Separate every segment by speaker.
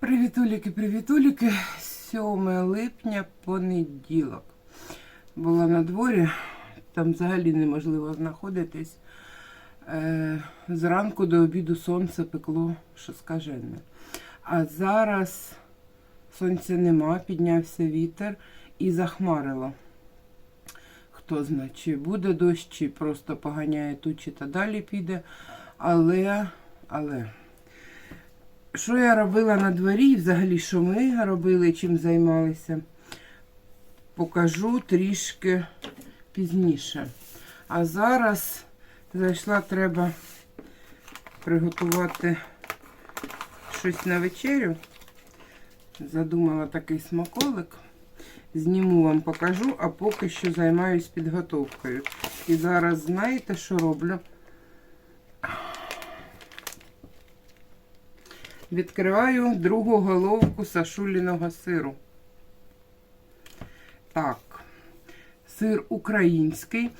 Speaker 1: Привітуліки, привітуліки. 7 липня, понеділок. Була на дворі, там взагалі неможливо знаходитись. Е, зранку до обіду сонце пекло, що скажене. А зараз сонця нема, піднявся вітер і захмарило. Хто знає, чи буде дощ, чи просто поганяє тучі та далі піде. Але, але. Що я робила на дворі, взагалі, що ми робили, чим займалися, покажу трішки пізніше. А зараз зайшла, треба приготувати щось на вечерю. Задумала такий смаколик. Зніму вам покажу, а поки що займаюсь підготовкою. І зараз знаєте, що роблю? Відкриваю другу головку сашуліного сиру. Так, сир український.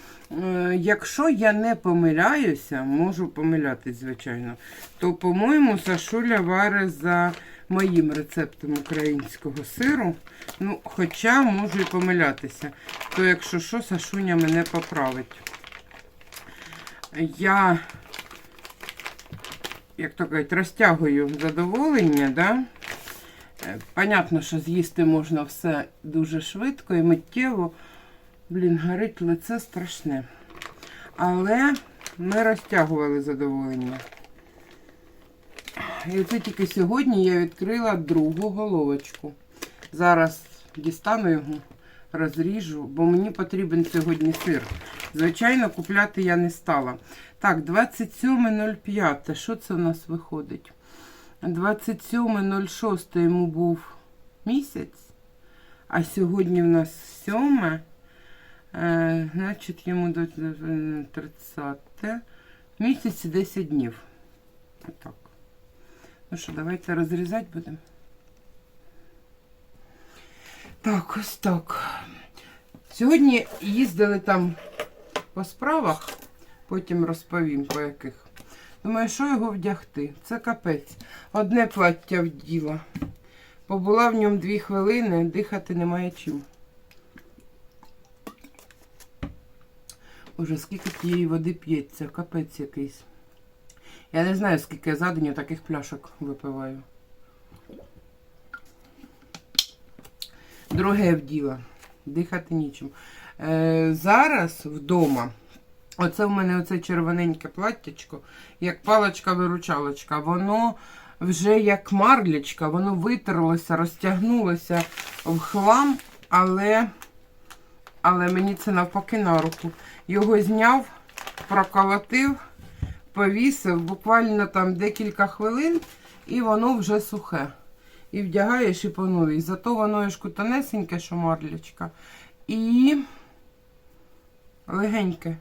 Speaker 1: Е, Якщо я не помиляюся, можу помилятись, звичайно, то, по-моєму, Сашуля варить за моїм рецептом українського сиру. Ну, хоча можу і помилятися. То, якщо що, Сашуня мене поправить. Я як то кажуть, розтягую задоволення, да? Е, Понятно, що з'їсти можна все дуже швидко і миттєво. Блін, горить лице страшне. Але ми розтягували задоволення. І це тільки сьогодні я відкрила другу головочку. Зараз дістану його, розріжу, бо мені потрібен сьогодні сир. Звичайно, купляти я не стала. Так, 27.05. Що це у нас виходить? 27.06 йому був місяць, а сьогодні в нас 7. Е, значить, йому до 30. Місяць і 10 днів. Отак. Ну що, давайте розрізати будемо. Так, ось так. Сьогодні їздили там по справах, потім розповім по яких. Думаю, що його вдягти? Це капець. Одне плаття вділа. Побула в ньому дві хвилини, дихати немає чим. Уже скільки тієї води п'ється, капець якийсь. Я не знаю, скільки я за день таких пляшок випиваю. Друге вділа. Дихати нічим. Е, зараз вдома. Оце в мене оце червоненьке платтячко, як паличка-виручалочка. Воно вже як марлячка, воно витерлося, розтягнулося в хлам, але, але мені це навпаки на руку. Його зняв, проколотив, повісив буквально там декілька хвилин, і воно вже сухе. І вдягаєш і по новій. Зато воно ж тонесеньке, що марлячка. І легеньке.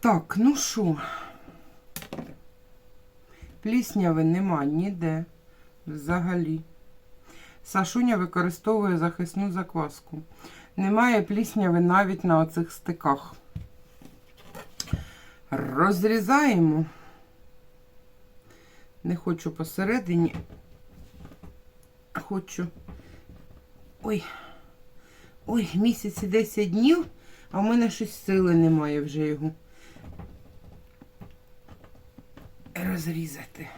Speaker 1: Так, ну що? Плісняви нема ніде. Взагалі. Сашуня використовує захисну закваску. Немає плісняви навіть на оцих стиках. Розрізаємо. Не хочу посередині. Хочу. Ой. Ой, місяць і 10 днів, а в мене щось сили немає вже його розрізати.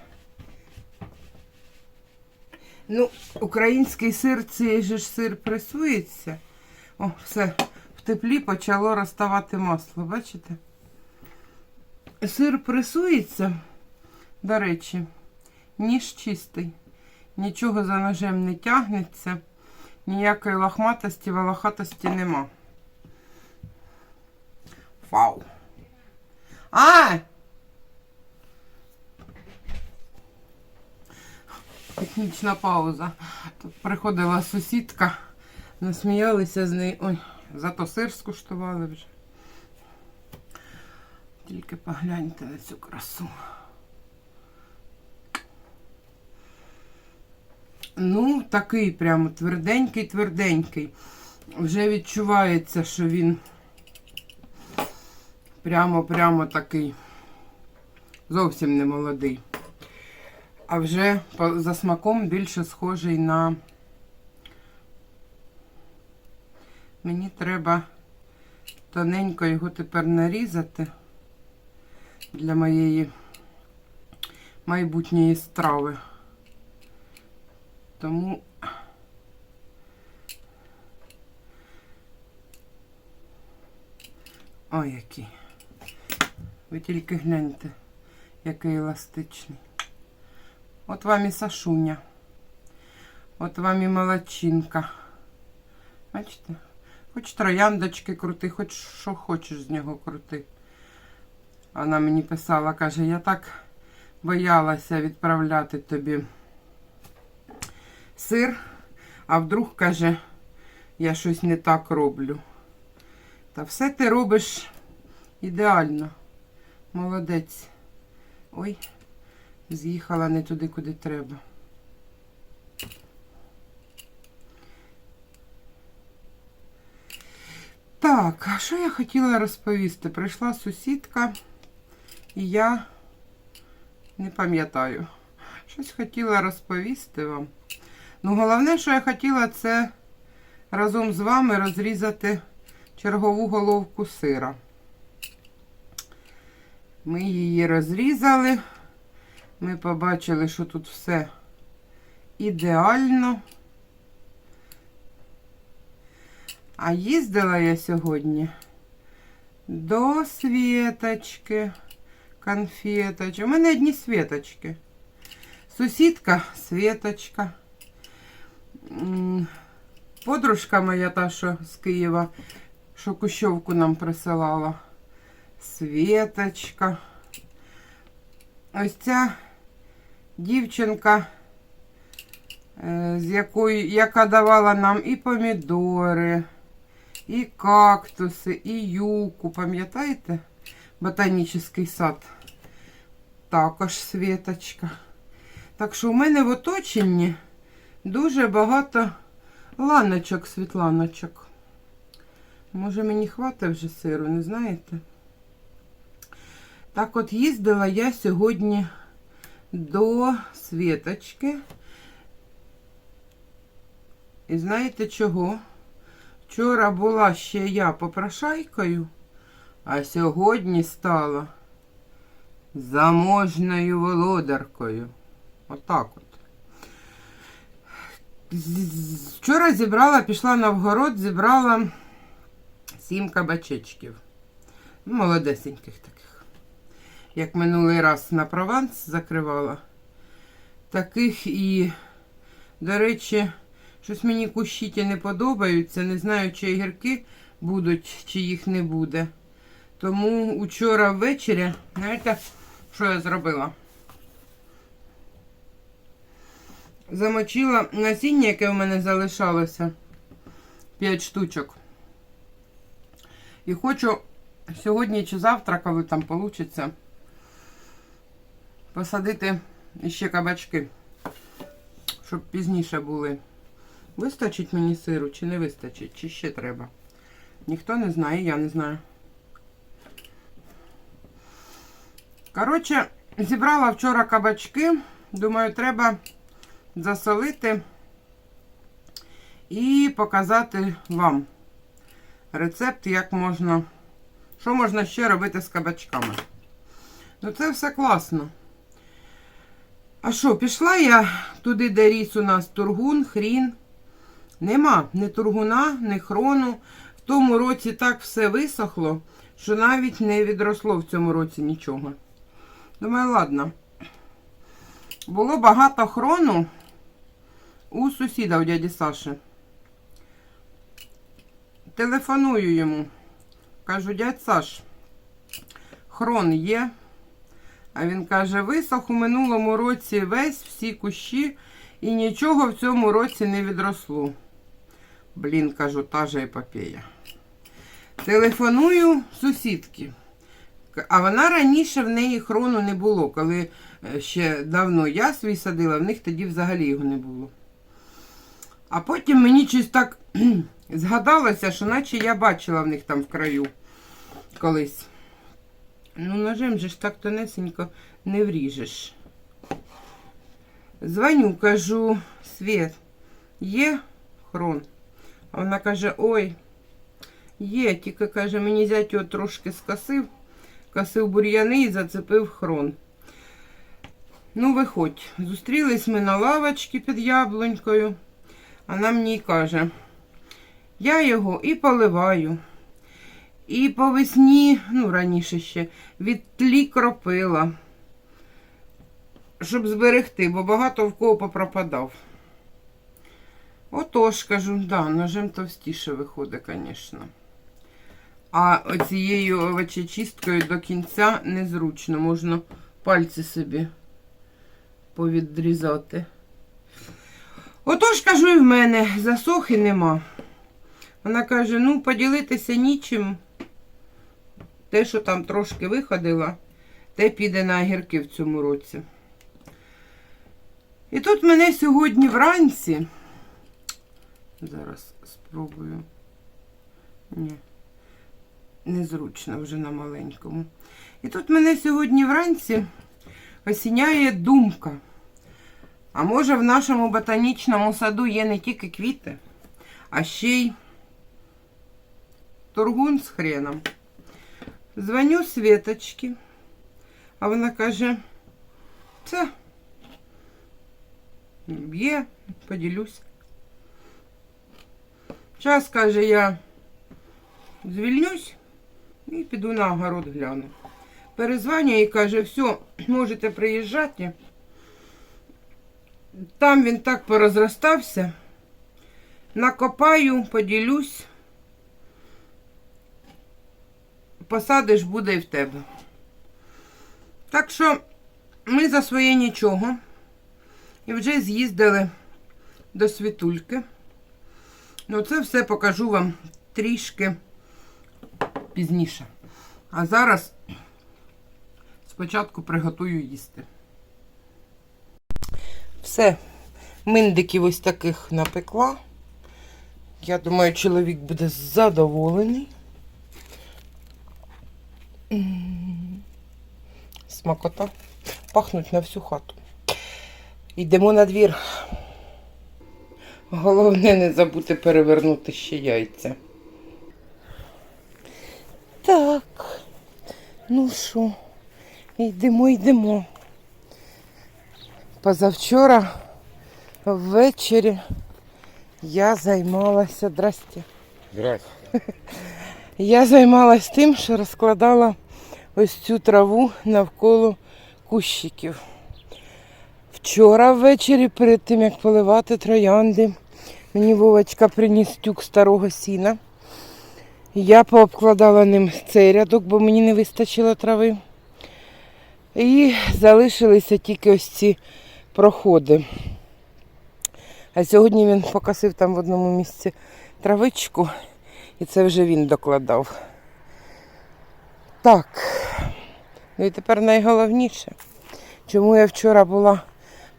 Speaker 1: Ну, український сир, цей же ж сир пресується. О, все, в теплі почало розставати масло, бачите? Сир пресується, до речі, ніж чистий. Нічого за ножем не тягнеться, ніякої лохматості, волохатості нема. Вау! А! Технічна пауза. Тут приходила сусідка, насміялися з неї. Ой, зато сир скуштували вже. Тільки погляньте на цю красу. Ну, такий прямо тверденький-тверденький. Вже відчувається, що він прямо-прямо такий зовсім не молодий. А вже за смаком більше схожий на. Мені треба тоненько його тепер нарізати для моєї майбутньої страви. Тому Ой, який. Ви тільки гляньте, який еластичний. От вам і Сашуня. От вам і молодчинка. Бачите? Хоч трояндочки крути, хоч що хочеш з нього крути. Вона мені писала, каже, я так боялася відправляти тобі сир, а вдруг, каже, я щось не так роблю. Та все ти робиш ідеально. Молодець. Ой, з'їхала не туди, куди треба. Так, а що я хотіла розповісти? Прийшла сусідка, і я не пам'ятаю. Щось хотіла розповісти вам. Ну, головне, що я хотіла, це разом з вами розрізати чергову головку сира. Ми її розрізали. Ми побачили, що тут все ідеально. А їздила я сьогодні до Світочки, конфеточки. У мене одні світочки. Сусідка Світочка. Подружка моя та, що з Києва, що кущовку нам присилала. Світочка. Ось ця дівчинка, е, з якої, яка давала нам і помідори, і кактуси, і юку. Пам'ятаєте? Ботанічний сад. Також Світочка. Так що у мене в оточенні дуже багато ланочок, світланочок. Може мені хватить вже сиру, не знаєте? Так от їздила я сьогодні до Світочки. І знаєте чого? Вчора була ще я попрошайкою, а сьогодні стала заможною володаркою. Отак от. Вчора зібрала, пішла на вгород, зібрала сім кабачечків. Ну, Молодесеньких таких. Як минулий раз на прованс закривала. Таких і, до речі, щось мені кущі ті не подобаються. Не знаю, чи гірки будуть, чи їх не буде. Тому учора ввечері, знаєте, що я зробила? Замочила насіння, яке в мене залишалося. 5 штучок. І хочу сьогодні чи завтра, коли там вийде, посадити ще кабачки, щоб пізніше були. Вистачить мені сиру чи не вистачить, чи ще треба. Ніхто не знає, я не знаю. Коротше, зібрала вчора кабачки. Думаю, треба засолити і показати вам рецепт, як можна, що можна ще робити з кабачками. Ну, це все класно. А що, пішла я туди, де ріс у нас тургун, хрін. Нема ні тургуна, ні хрону. В тому році так все висохло, що навіть не відросло в цьому році нічого. Думаю, ладно. Було багато хрону у сусіда у дяді Саші. Телефоную йому. Кажу, дядь Саш, хрон є. А він каже, висох у минулому році весь всі кущі і нічого в цьому році не відросло. Блін, кажу, та же епопея. Телефоную сусідки. А вона раніше в неї хрону не було. Коли е, ще давно я свій садила, в них тоді взагалі його не було. А потім мені щось так згадалося, що наче я бачила в них там в краю колись. Ну, ножем же ж так тонесенько не вріжеш. Дзвоню, кажу, Свет, є хрон? А вона каже, ой, є, тільки каже, мені зять його трошки скосив, косив бур'яни і зацепив хрон. Ну, виходь. Зустрілись ми на лавочці під яблунькою. Вона мені каже, я його і поливаю. І по весні, ну раніше ще, від тлі кропила, щоб зберегти, бо багато в кого попропадав. Отож, кажу, да, ножем товстіше виходить, звісно. А оцією овочечисткою до кінця незручно, можна пальці собі повідрізати. Отож, кажу, і в мене засохи нема. Вона каже: ну, поділитися нічим. Те, що там трошки виходило, те піде на огірки в цьому році. І тут мене сьогодні вранці. Зараз спробую. Ні, незручно вже на маленькому. І тут мене сьогодні вранці осіняє думка. А може в нашому ботанічному саду є не тільки квіти, а ще й торгун з хреном. Дзвоню Світочки, а вона каже, це є, поділюсь. Час, каже, я звільнюсь і піду на огород гляну. Перезванює і каже, все, можете приїжджати. Там він так порозростався. Накопаю, поділюсь. Посадиш буде і в тебе. Так що ми за своє нічого. І вже з'їздили до світульки. Ну, це все покажу вам трішки пізніше. А зараз спочатку приготую їсти. Все, миндиків ось таких напекла. Я думаю, чоловік буде задоволений. М, Смакота. Пахнуть на всю хату. Йдемо на двір. Головне не забути перевернути ще яйця. Так. Ну що, йдемо, йдемо. Позавчора ввечері я займалася. Здрасте.
Speaker 2: Здрасте.
Speaker 1: Я займалася тим, що розкладала ось цю траву навколо кущиків. Вчора ввечері, перед тим як поливати троянди, мені Вовочка приніс тюк старого сіна. Я пообкладала ним цей рядок, бо мені не вистачило трави. І залишилися тільки ось ці проходи. А сьогодні він покосив там в одному місці травичку, і це вже він докладав. Так. Ну і тепер найголовніше, чому я вчора була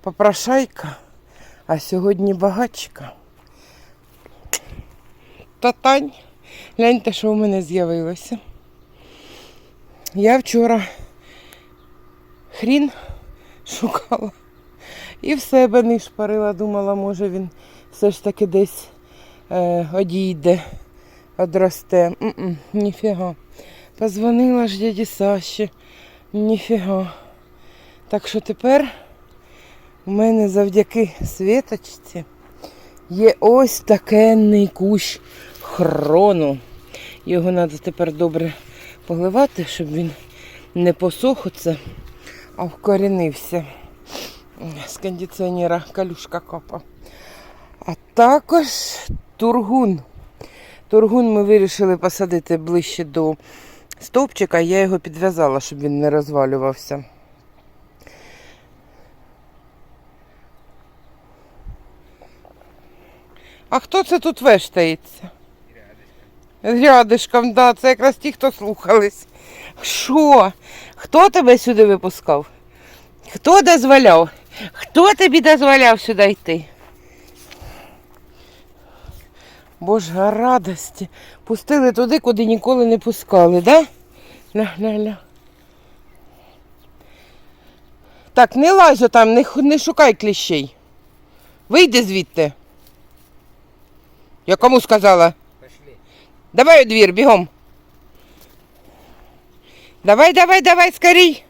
Speaker 1: попрошайка, а сьогодні багачка. Татань, гляньте, що в мене з'явилося. Я вчора хрін шукала і в себе не шпарила, думала, може він все ж таки десь е, одійде, одросте. Ніфіга. Позвонила ж дяді Саші. Ніфіга. Так що тепер у мене завдяки світочці є ось такенний кущ хрону. Його треба тепер добре поливати, щоб він не посох оце, а вкорінився. З кондиціонера калюшка капа. А також тургун. Тургун ми вирішили посадити ближче до стовпчика, я його підв'язала, щоб він не розвалювався. А хто це тут вештається? Рядишком, да, це якраз ті, хто слухались. Що? Хто тебе сюди випускав? Хто дозволяв? Хто тобі дозволяв сюди йти? Боже, радості. Пустили туди, куди ніколи не пускали, да? Ля, ля, ля. Так, не лазь там, не, не шукай кліщей. Вийди звідти. Я кому сказала?
Speaker 2: Пошли.
Speaker 1: Давай у двір, бігом. Давай, давай, давай, скорій.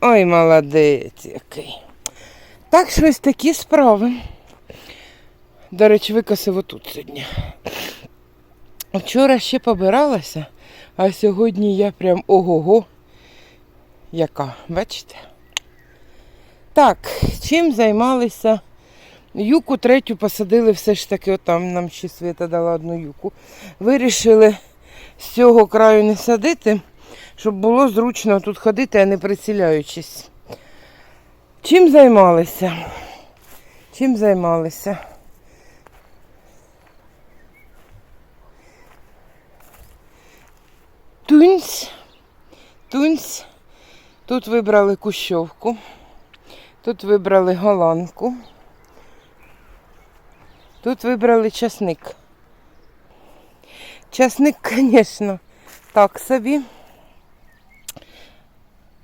Speaker 1: Ой, молодець який. Так, щось такі справи. До речі, викосив отут сьогодні. Вчора ще побиралася, а сьогодні я прям ого-го. Яка, бачите? Так, чим займалися? Юку третю посадили все ж таки, отам нам ще Свята дала одну юку. Вирішили з цього краю не садити, щоб було зручно тут ходити, а не приціляючись. Чим займалися? Чим займалися? Тунць. Тунць. Тут вибрали кущовку. Тут вибрали голландку. Тут вибрали часник. Часник, звісно, так собі.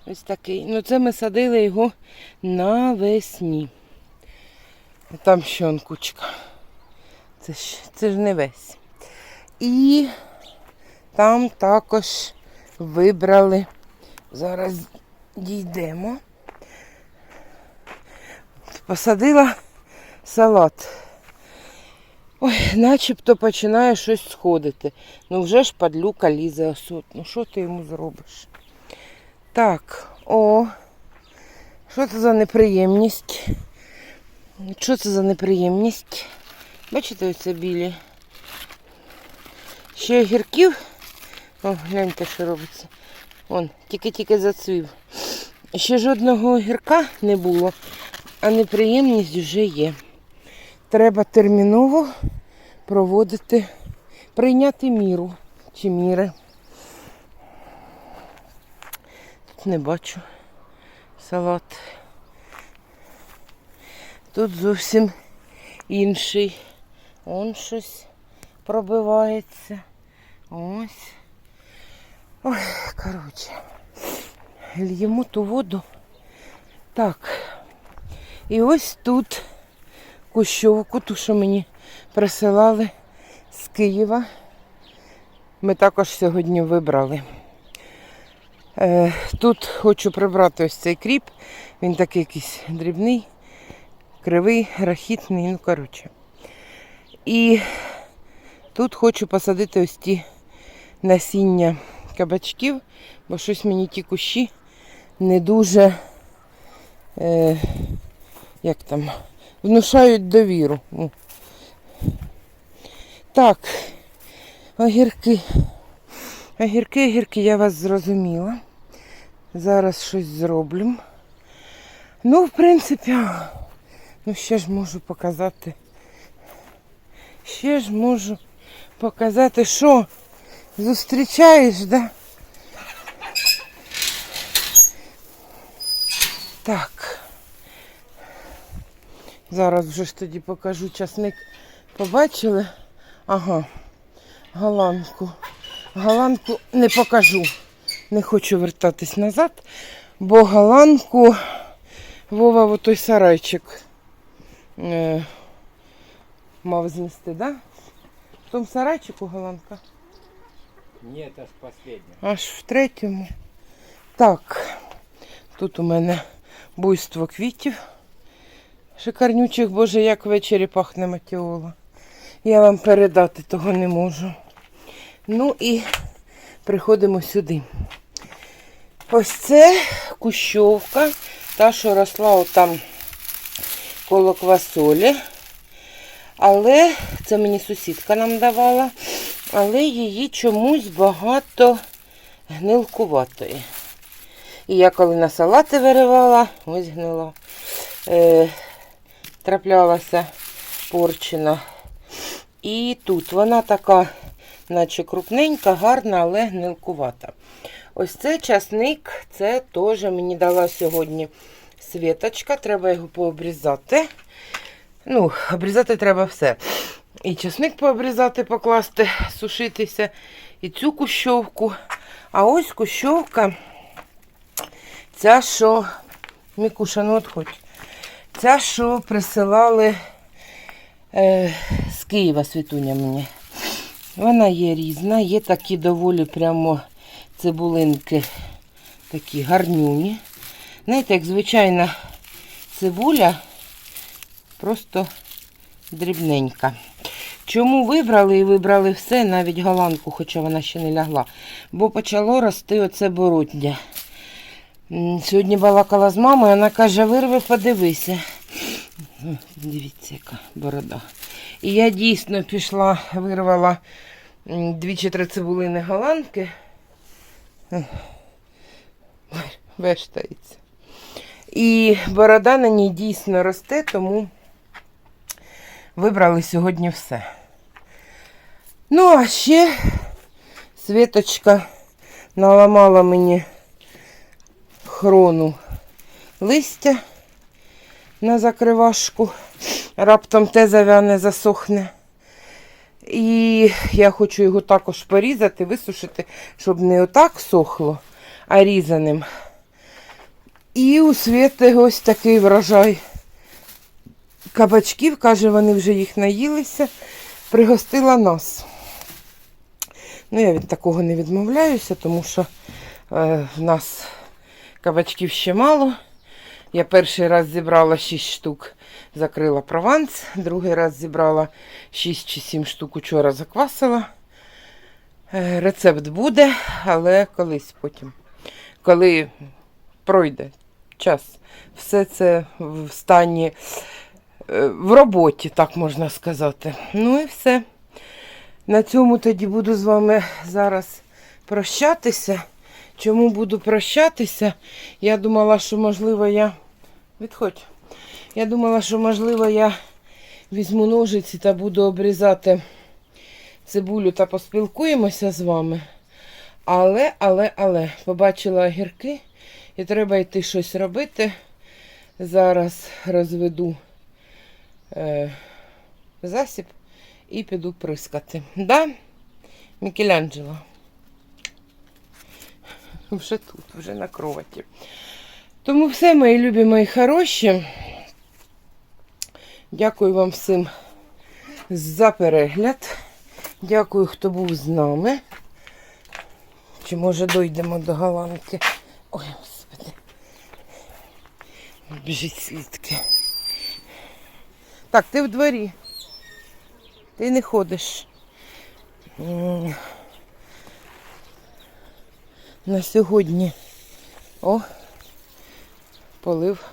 Speaker 1: Ось такий. Ну це ми садили його навесні. Там ще. Це ж, це ж не весь. І там також вибрали. Зараз дійдемо. Посадила салат. Ой, начебто починає щось сходити. Ну вже ж падлюка лізе осот. Ну що ти йому зробиш? Так, о, що це за неприємність? Що це за неприємність? Бачите, оце білі. Ще огірків. О, гляньте, що робиться. Вон, тільки-тільки зацвів. Ще жодного огірка не було, а неприємність вже є. Треба терміново проводити, прийняти міру чи міри. Тут не бачу салат. Тут зовсім інший. Он щось пробивається. Ось. Ой, коротше. Льємо ту воду. Так. І ось тут кущовку, ту, що мені присилали з Києва. Ми також сьогодні вибрали. Е, тут хочу прибрати ось цей кріп. Він такий якийсь дрібний, кривий, рахітний, ну коротше. І тут хочу посадити ось ті насіння кабачків, бо щось мені ті кущі не дуже, е, як там, внушають довіру. Ну. Так, огірки. Огірки, огірки, я вас зрозуміла. Зараз щось зроблю. Ну, в принципі, ну ще ж можу показати. Ще ж можу показати, що зустрічаєш, да? Так. Зараз вже ж тоді покажу часник. Побачили? Ага. Голландку. Голландку не покажу. Не хочу вертатись назад, бо голландку Вова в той сарайчик е, мав знести, да? В тому сарайчику голландка.
Speaker 2: Нет, аж последний.
Speaker 1: Аж в третьому. Так, тут у мене буйство квітів. Шикарнючих, боже, як ввечері пахне матіола. Я вам передати того не можу. Ну і приходимо сюди. Ось це кущовка, та, що росла отам коло квасолі. Але це мені сусідка нам давала, але її чомусь багато гнилкуватої. І я коли на салати виривала, ось гнила, е, траплялася порчина. І тут вона така, наче крупненька, гарна, але гнилкувата. Ось цей часник, це теж мені дала сьогодні світочка, треба його пообрізати. Ну, обрізати треба все. І часник пообрізати, покласти, сушитися, і цю кущовку. А ось кущовка, ця, що Мікуша, ну хоч. Ця, що присилали е, з Києва світуня мені. Вона є різна, є такі доволі прямо цибулинки, такі гарнюні. Знаєте, як звичайна цибуля, просто дрібненька. Чому вибрали і вибрали все, навіть голландку, хоча вона ще не лягла. Бо почало рости оце бороддя. М, Сьогодні балакала з мамою, вона каже, вирви, подивися. Дивіться, яка борода. І я дійсно пішла, вирвала дві чи три цибулини голландки. Вештається. І борода на ній дійсно росте, тому вибрали сьогодні все. Ну, а ще Світочка наламала мені хрону листя на закривашку. Раптом те завяне засохне. І я хочу його також порізати, висушити, щоб не отак сохло, а різаним. І у Світи ось такий врожай кабачків, каже, вони вже їх наїлися, пригостила нас. Ну, я від такого не відмовляюся, тому що е, в нас кабачків ще мало. Я перший раз зібрала 6 штук, закрила прованс, другий раз зібрала 6 чи 7 штук, учора заквасила. Е, рецепт буде, але колись потім, коли пройде час. Все це в стані е, в роботі, так можна сказати. Ну і все. На цьому тоді буду з вами зараз прощатися. Чому буду прощатися? Я думала, що можливо я. Відходь. Я думала, що можливо я візьму ножиці та буду обрізати цибулю та поспілкуємося з вами. Але, але, але, побачила огірки і треба йти щось робити. Зараз розведу е, засіб і піду прискати. Да, Мікеланджело? Вже тут, вже на кроваті. Тому все, мої любі, мої хороші. Дякую вам всім за перегляд. Дякую, хто був з нами. Чи може дойдемо до голландки? Ой, господи. Біжить слідки. Так, ти в дворі. Ти не ходиш. На сьогодні. О, полив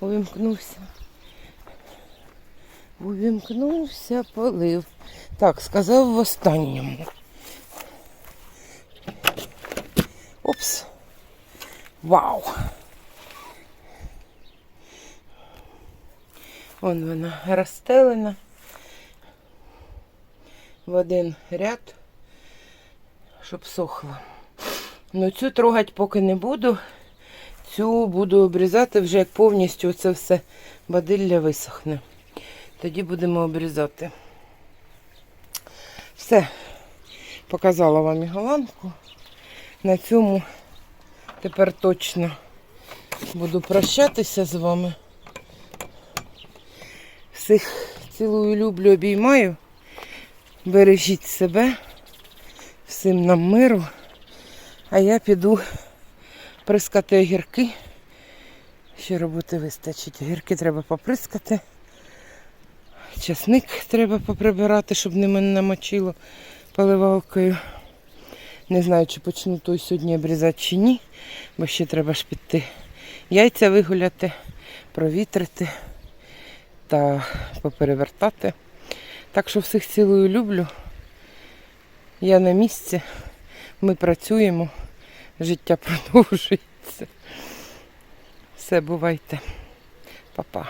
Speaker 1: увімкнувся. Увімкнувся, полив. Так, сказав в останньому. Опс. Вау. Вон вона розстелена в один ряд, щоб сохла. Ну цю трогати поки не буду. Цю буду обрізати вже як повністю це все бадилля висохне. Тоді будемо обрізати. Все, показала вам і голландку. На цьому тепер точно буду прощатися з вами. Всіх цілую, люблю, обіймаю. Бережіть себе, всім нам миру. А я піду прискати огірки. Ще роботи вистачить. Огірки треба поприскати. Часник треба поприбирати, щоб не мене намочило поливалкою. Не знаю, чи почну той сьогодні обрізати чи ні, бо ще треба ж піти. Яйця вигуляти, провітрити та поперевертати. Так що всіх цілую люблю. Я на місці. Ми працюємо, життя продовжується. Все, бувайте. Па-па.